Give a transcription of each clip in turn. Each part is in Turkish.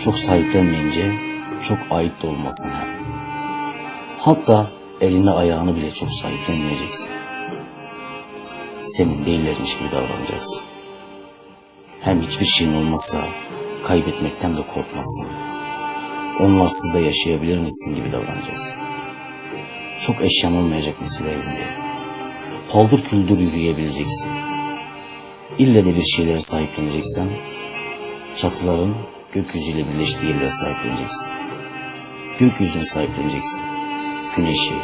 Çok sahiplenmeyince çok ait de olmasın hem. Hatta elini ayağını bile çok sahiplenmeyeceksin. Senin değillermiş gibi davranacaksın. Hem hiçbir şeyin olmazsa kaybetmekten de korkmazsın. Onlarsız da yaşayabilir misin gibi davranacaksın. Çok eşyan olmayacak mesela evinde. Paldır küldür yürüyebileceksin. İlle de bir şeylere sahipleneceksen, çatıların gökyüzüyle birleştiği yerlere sahipleneceksin. Gökyüzüne sahipleneceksin. Güneşi,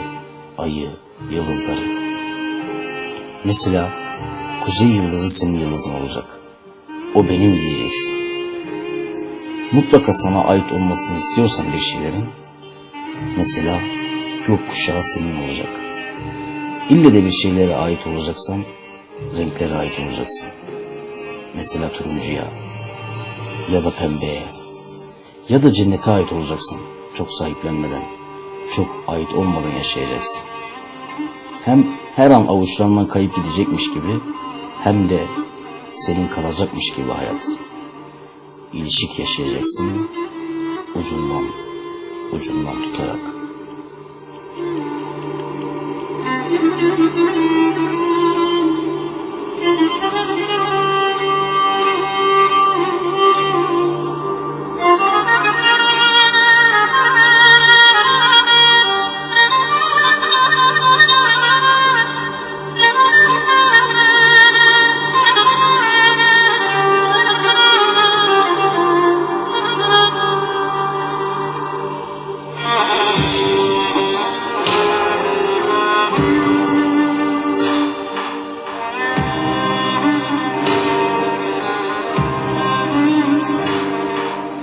ayı, yıldızları. Mesela kuzey yıldızı senin yıldızın olacak. O benim diyeceksin. Mutlaka sana ait olmasını istiyorsan bir şeylerin, mesela gökkuşağı senin olacak. İlle de bir şeylere ait olacaksan, renklere ait olacaksın. Mesela turuncuya, ya da pembeye, ya da cennete ait olacaksın. Çok sahiplenmeden, çok ait olmadan yaşayacaksın. Hem her an avuçlarından kayıp gidecekmiş gibi, hem de senin kalacakmış gibi hayat. İlişik yaşayacaksın, ucundan, ucundan tutarak.